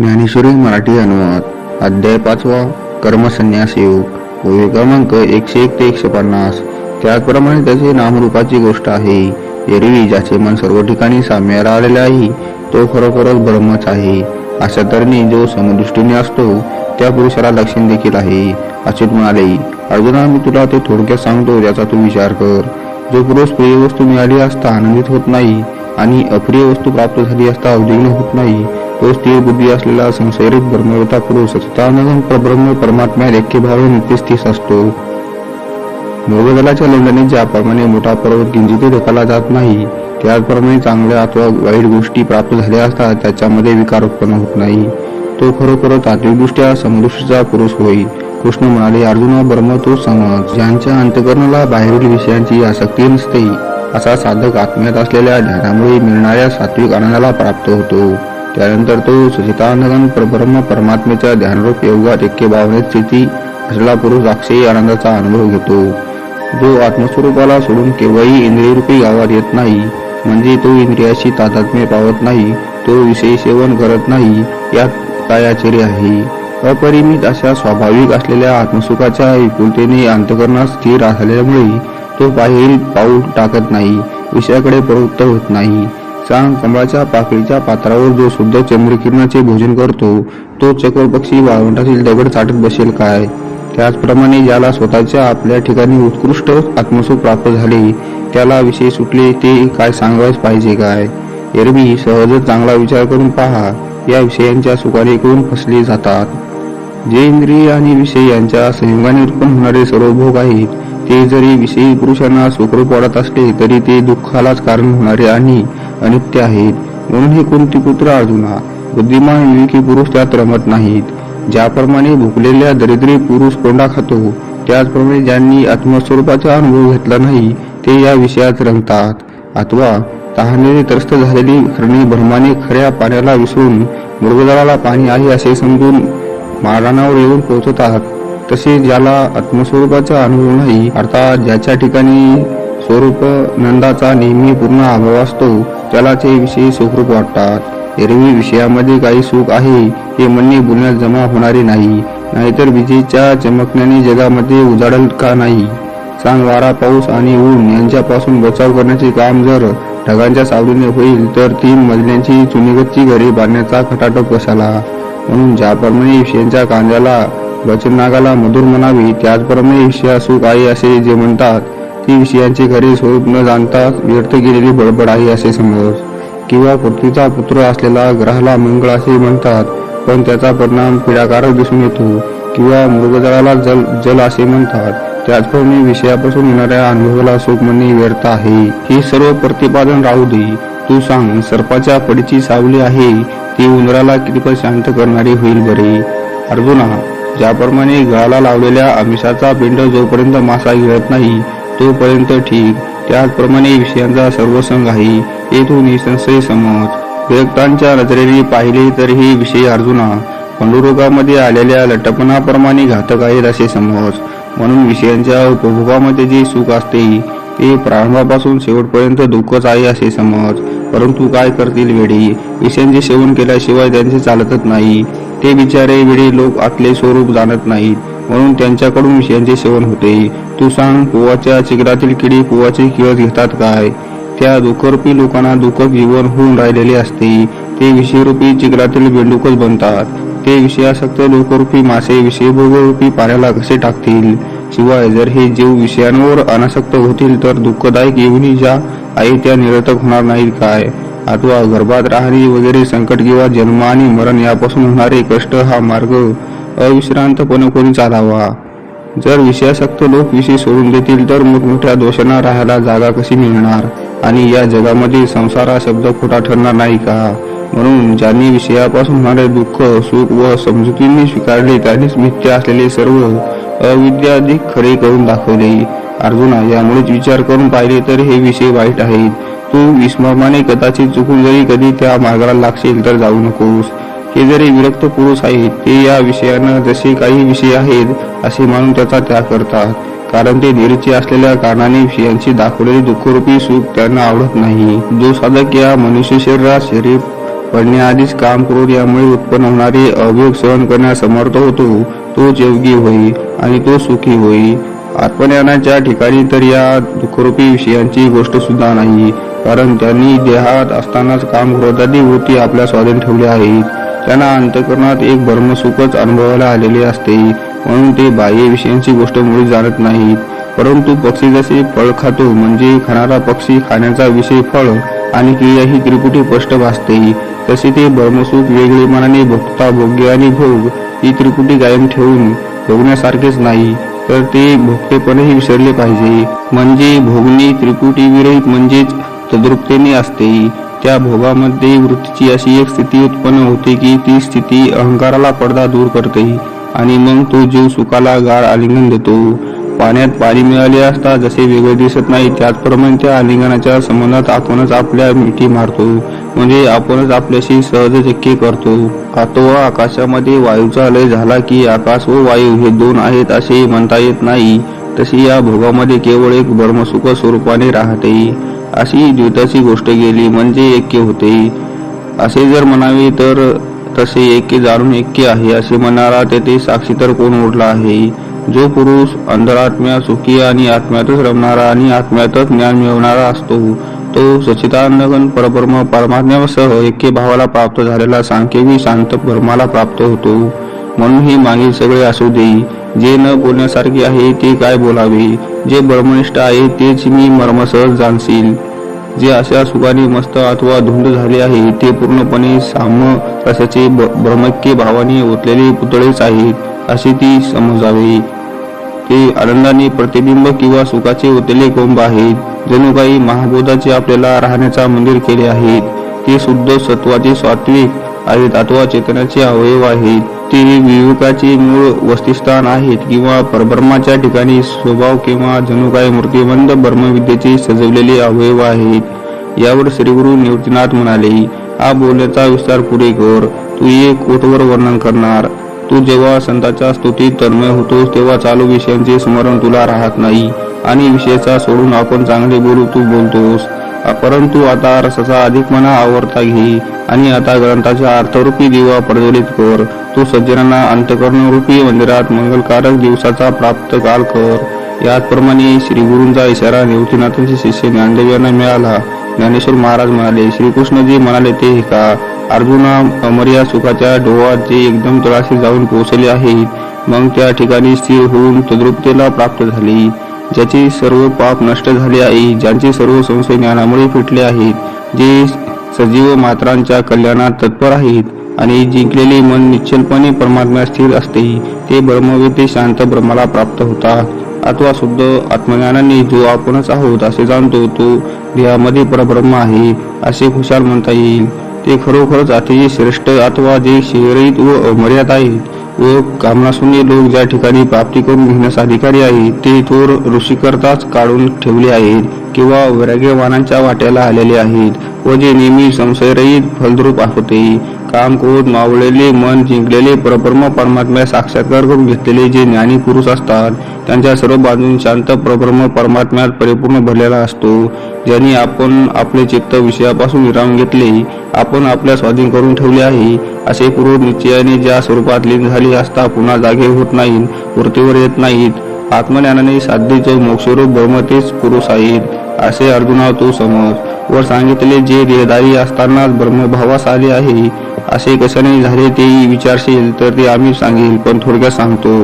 ज्ञानेश्वरी मराठी अनुवाद अध्याय पाचवा कर्मसन्यास योग. वय क्रमांक एकशे एक ते एकशे पन्नास. त्याचप्रमाणे त्याचे नामरूपाची गोष्ट आहे. एरवी ज्याचे मन सर्व ठिकाणी साम्याला आलेले आहे तो खरोखरच ब्रह्मच आहे. अशा तऱ्हेने जो समदृष्टीने असतो त्या पुरुषाला लक्षण देखील आहे. अच्युत म्हणाले अर्जुना मी तुला ते थोडक्यात सांगतो ज्याचा तू विचार कर. जो पुरुष प्रिय वस्तू मिळाली असता आनंदित होत नाही आणि अप्रिय वस्तू प्राप्त झाली असता उद्विग्न होत नाही तो स्थिर बुद्धी असलेला संशयित ब्रह्मवेता पुरुष सचितानंद परब्रह्म परमात्म्या ऐक्यभावे नित्यस्थित असतो मोगदलाच्या लंडने ज्याप्रमाणे मोठा पर्वत किंचित ढकला जात नाही त्याचप्रमाणे चांगल्या अथवा वाईट गोष्टी प्राप्त झाल्या असतात त्याच्यामध्ये विकार उत्पन्न होत नाही. तो खरोखर तात्विकदृष्ट्या समदृष्टीचा पुरुष होईल कृष्ण म्हणाले अर्जुना ब्रह्म तो समज. ज्यांच्या अंतकरणाला बाहेरील विषयांची आसक्ती नसते असा साधक आत्म्यात असलेल्या ज्ञानामुळे मिळणाऱ्या सात्विक आनंदाला प्राप्त होतो. त्यानंतर तो सचितानंद परब्रह्म परमात्मेच्या ध्यानरूप योगात एके भावनेत स्थिती असला पुरुष अक्षयी आनंदाचा अनुभव घेतो. जो आत्मस्वरूपाला सोडून केव्हाही इंद्रियरूपी गावात येत नाही म्हणजे तो इंद्रियाशी तादात्म्य पावत नाही तो विषयी सेवन करत नाही यात काय आश्चर्य आहे? अपरिमित अशा स्वाभाविक असलेल्या आत्मसुखाच्या विपुलतेने अंतकरणात स्थिर असल्यामुळे तो बाहेर पाऊल टाकत नाही विषयाकडे प्रवृत्त होत नाही. चांग कमळाच्या पाकळीच्या पात्रावर जो शुद्ध चंद्रकिरणाचे भोजन करतो तो चकोर पक्षी वाळवंटातील दगड चाटत बसेल काय? त्याचप्रमाणे ज्याला स्वतःच्या आपल्या ठिकाणी उत्कृष्ट आत्मसुख प्राप्त झाले त्याला विषय सुटले ते काय सांगावेच पाहिजे काय? एरवी सहजच चांगला विचार करून पहा या विषयांच्या सुखाने करून फसले जातात? जे इंद्रिय आणि विषय यांच्या संयोगाने उत्पन्न होणारे सर्व भोग आहेत ते जरी विषयी पुरुषांना सुखरूप पडत असले तरी ते दुःखालाच कारण होणारे आणि अनित्य आहेत. म्हणून हे कोणती पुत्र अर्जुना? बुद्धिमान विवेकी पुरुष त्यात रमत नाहीत. ज्याप्रमाणे भुकलेल्या दरिद्री पुरुष कोंडा खातो त्याचप्रमाणे ज्यांनी आत्मस्वरूपाचा अनुभव घेतला नाही ते या विषयात रंगतात अथवा तहानेने त्रस्त झालेली खरणी भ्रमाने खऱ्या पाण्याला विसरून मृगजळाला पाणी आहे असे समजून मारणावर येऊन पोहोचतात. तसे ज्याला आत्मस्वरूपाचा अनुभव नाही अर्थात ज्याच्या ठिकाणी स्वरूप नंदाचा नेहमी पूर्ण अभाव असतो त्याला ते विषय सुखरूप वाटतात. एरवी विषयामध्ये काही सुख आहे हे म्हणणे बोलण्यात जमा होणारे नाही. नाहीतर विजेच्या चमकण्याने जगामध्ये उजाडल का नाही? सांग वारा पाऊस आणि ऊन यांच्यापासून बचाव करण्याचे काम जर ढगांच्या सावलीने होईल तर तीन मजल्यांची चुनीगतची घरे बांधण्याचा खटाटोप कशाला? म्हणून ज्याप्रमाणे विषयांच्या कांद्याला वचननागाला मधुर म्हणावी त्याचप्रमाणे विषया सुख आहे असे जे म्हणतात ती विषयांचे खरे स्वरूप न जाणता व्यर्थ केलेली बडबड आहे असे समज किंवा पृथ्वीचा पुत्र असलेला ग्रहाला मंगळ असे म्हणतात पण त्याचा परिणाम पीडाकारक दिसून येतो. किंवा मृगजळाला जल जल असे म्हणतात त्याचप्रमाणे विषयापासून येणाऱ्या अनुभवाला सुख म्हणणे व्यर्थ आहे. हे सर्व प्रतिपादन राहू दे. तू सांग सर्पाच्या पडीची सावली आहे ती उंदराला कितीपत शांत करणारी होईल बरे? अर्जुना ज्याप्रमाणे गळाला लावलेल्या आमिषाचा पिंड जोपर्यंत मासा गिळत नाही तोपर्यंत ठीक. त्याचप्रमाणे विषयांचा सर्व संघ आहे. येथून तू निसंशय समज विरक्तांच्या नजरेने पाहिले तर हे विषय अर्जुना पंडुरोगामध्ये आलेल्या लटपणाप्रमाणे घातक आहेत असे समज म्हणून विषयांच्या उपभोगामध्ये जे सुख असते ते प्रारंभापासून शेवटपर्यंत दुःखच आहे असे समज. परंतु काय करतील वेळी विषयांचे सेवन केल्याशिवाय त्यांचे चालतच नाही. ते बिचारे वेळी लोक आपले स्वरूप जाणत नाहीत. म्हणून त्यांच्याकडून विषयांचे सेवन होते. तू सांग पोवाच्या चिखलातील किडी पोवाचे किवस घेतात काय? त्या दुःखरूपी लोकांना दुःखक जीवन होऊन राहिलेले असते. ते विषयरूपी चिखलातील बेंडूकच बनतात. ते विषयासक्त लोकरूपी मासे विषयभोगरूपी पाण्याला कसे टाकतील. शिवाय जर हे जीव विषयांवर अनासक्त होतील तर दुःखदायक येऊनही ज्या आहे त्या निरर्थक होणार नाहीत काय? अथवा गर्भात राहणे वगैरे संकट किंवा जन्म आणि मरण यापासून होणारे कष्ट हा मार्ग अविश्रांतपणे कोणी चालावा. जर विषयासक्त लोक विषय सोडून देतील तर मोठमोठ्या दोषांना राहायला जागा कशी मिळणार? आणि या जगामध्ये संसार हा शब्द खोटा ठरणार नाही का? म्हणून ज्यांनी विषयापासून होणारे दुःख सुख व समजुतीने स्वीकारले त्यांनीच मिथ्या असलेले सर्व अविद्याधिक खरे करून दाखवले. अर्जुना यामुळेच विचार करून पाहिले तर हे विषय वाईट आहेत. तू विस्मरणाने कदाचित चुकून जरी कधी त्या मार्गाला लागशील तर जाऊ नकोस. हे जरी विरक्त पुरुष आहेत ते या विषयानं जसे काही विषय आहेत असे मानून त्याचा त्याग करतात. कारण ते निरुची असलेल्या कारणाने विषयांची दाखवलेली दुःखरूपी सुख त्यांना आवडत नाही. जो साधक या मनुष्य शरीरात शरीर पडण्याआधीच काम करून यामुळे उत्पन्न होणारे अभियोग सहन करण्यास समर्थ होतो तोच जेवगी होई आणि तो सुखी होई. आत्मज्ञानाच्या ठिकाणी तर या दुःखरूपी विषयांची गोष्ट सुद्धा नाही कारण त्यांनी देहात असतानाच काम क्रोधादी वृत्ती आपल्या स्वाधीन ठेवल्या आहेत त्यांना अंतकरणात एक भर्मसुखच अनुभवायला आलेले असते म्हणून ते बाह्य विषयांची गोष्ट मुळी जाणत नाहीत. परंतु पक्षी जसे फळ खातो म्हणजे खाणारा पक्षी खाण्याचा विषय फळ आणि क्रिया ही त्रिपुटी स्पष्ट भासते. तसे ते भ्रमसुख वेगळे मनाने भोगता भोग्य आणि भोग ही त्रिकुटी कायम ठेवून भोगण्यासारखेच नाही तर ते भोगतेपणही विसरले पाहिजे. म्हणजे भोगणे त्रिकुटी विरहित म्हणजेच तद्रुपतेने असते. त्या भोगामध्ये वृत्तीची अशी एक स्थिती उत्पन्न होते की ती स्थिती अहंकाराला पडदा दूर करते आणि मग तो जीव सुखाला गाळ आलिंगन देतो. पाण्यात पाणी मिळाले असता जसे वेगळे दिसत नाही त्याचप्रमाणे त्या आलिंगनाच्या संबंधात आपणच आपल्या मिठी मारतो. म्हणजे आपणच आपल्याशी सहज शक्य करतो. अथवा आकाशामध्ये वायूचा लय झाला की आकाश व वायू हे दोन आहेत असे म्हणता येत नाही. तशी या भोगामध्ये केवळ एक ब्रह्मसुख स्वरूपाने राहते. अशी द्विताची गोष्ट गेली म्हणजे ऐक्य होते. असे जर म्हणावे तर तसे ऐक्य जाणून ऐक्य आहे असे म्हणणारा तेथे साक्षी तर कोण उरला आहे? जो पुरुष अंतरात्म्या सुखी आणि आत्म्यातच रमणारा आणि आत्म्यातच ज्ञान मिळवणारा असतो तो सचितानंदगण परब्रह्म परमात्म्यासह ऐक्य भावाला प्राप्त झालेला सांख्यवी शांत ब्रह्माला प्राप्त होतो. म्हणून हे मागील सगळे असू दे. जे न बोलण्यासारखे आहे ते काय बोलावे? जे ब्रह्मनिष्ठ आहे तेच मी मर्मसहज जाणशील. जे अशा सुखाने मस्त अथवा धुंद झाले आहे ते पूर्णपणे साम रसाचे ब्रह्मक्य भावाने ओतलेले पुतळेच आहेत असे ती समजावे. ते आनंदाने प्रतिबिंब किंवा सुखाचे उतले कोंब आहेत. जणू काही महाबोधाचे आपल्याला राहण्याचा मंदिर केले आहेत. ते शुद्ध सत्वाचे सात्विक आहेत अथवा चेतनाचे अवयव आहेत. ते विवेकाचे मूळ वस्तिस्थान आहेत किंवा परब्रह्माच्या ठिकाणी स्वभाव किंवा जणू काही मूर्तिमंत ब्रह्मविद्येचे सजवलेले अवयव आहेत. यावर श्रीगुरु निवृत्तीनाथ म्हणाले हा बोलण्याचा विस्तार पुढे कर. तू एक कोटवर वर्णन करणार. तू जेव्हा संतांच्या स्तुतीत तन्मय होतोस तेव्हा चालू विषयांचे स्मरण तुला राहत नाही. आणि विषयाचा सोडून आपण चांगले बोलू तू बोलतोस. परंतु आता रसाचा अधिकपणा आवरता घे आणि आता ग्रंथाच्या अर्थरूपी दिवा प्रज्वलित कर. तू सज्जनांना अंतकरणरूपी मंदिरात मंगलकारक दिवसाचा प्राप्त काल कर. याचप्रमाणे श्री गुरूंचा इशारा निवृत्तीनाथांचे शिष्य ज्ञानदेव यांना मिळाला. ज्ञानेश्वर महाराज म्हणाले श्रीकृष्णजी म्हणाले ते का? अर्जुना अमर्या सुखाच्या डोहात जे एकदम तळाशी जाऊन पोहोचले आहे मग त्या ठिकाणी स्थिर होऊन तद्रुपतेला प्राप्त झाली. ज्याचे सर्व पाप नष्ट झाले आहे ज्यांचे सर्व संशय ज्ञानामुळे फिटले आहेत जे सजीव मात्रांच्या कल्याणात तत्पर आहेत आणि जिंकलेले मन निश्चलपणे परमात्म्या स्थिर असते. ते ब्रह्मवेते शांत ब्रह्माला प्राप्त होतात अथवा शुद्ध आत्मज्ञानाने जो आपणच आहोत असे जाणतो तो देहामध्ये परब्रह्म आहे असे खुशाल म्हणता येईल. ते खरोखरच अतिशय श्रेष्ठ अथवा जे शरीरित व अमर्याद आहेत व कामनाशून्य लोक ज्या ठिकाणी प्राप्ती करून घेण्यास अधिकारी आहेत ते थोर ऋषीकरताच काढून ठेवले आहेत किंवा वैराग्यवानांच्या वाट्याला आलेले आहेत व जे नेहमी संशयरहित फलद्रूप होते काम क्रोध मावळलेले मन जिंकलेले परब्रह्म परमात्म्या साक्षात्कार करून घेतलेले जे ज्ञानी पुरुष असतात त्यांच्या सर्व बाजून शांत परब्रह्म परमात्म्यात परिपूर्ण भरलेला असतो. ज्यांनी आपण आपले चित्त विषयापासून विराम घेतले आपण आपल्या स्वाधीन करून ठेवले आहे असे पुरुष निश्चयाने ज्या स्वरूपात लीन झाले असता पुन्हा जागे होत नाहीत वृत्तीवर येत नाहीत. आत्मज्ञानाने साध्य जो मोक्षरूप ब्रह्म तेच पुरुष आहेत असे अर्जुना तो समज. वर सांगितले जे देहदारी असतानाच ब्रह्मभावास आले आहे असे कशाने झाले तेही विचारशील तर ते आम्ही सांगेल पण थोडक्यात सांगतो.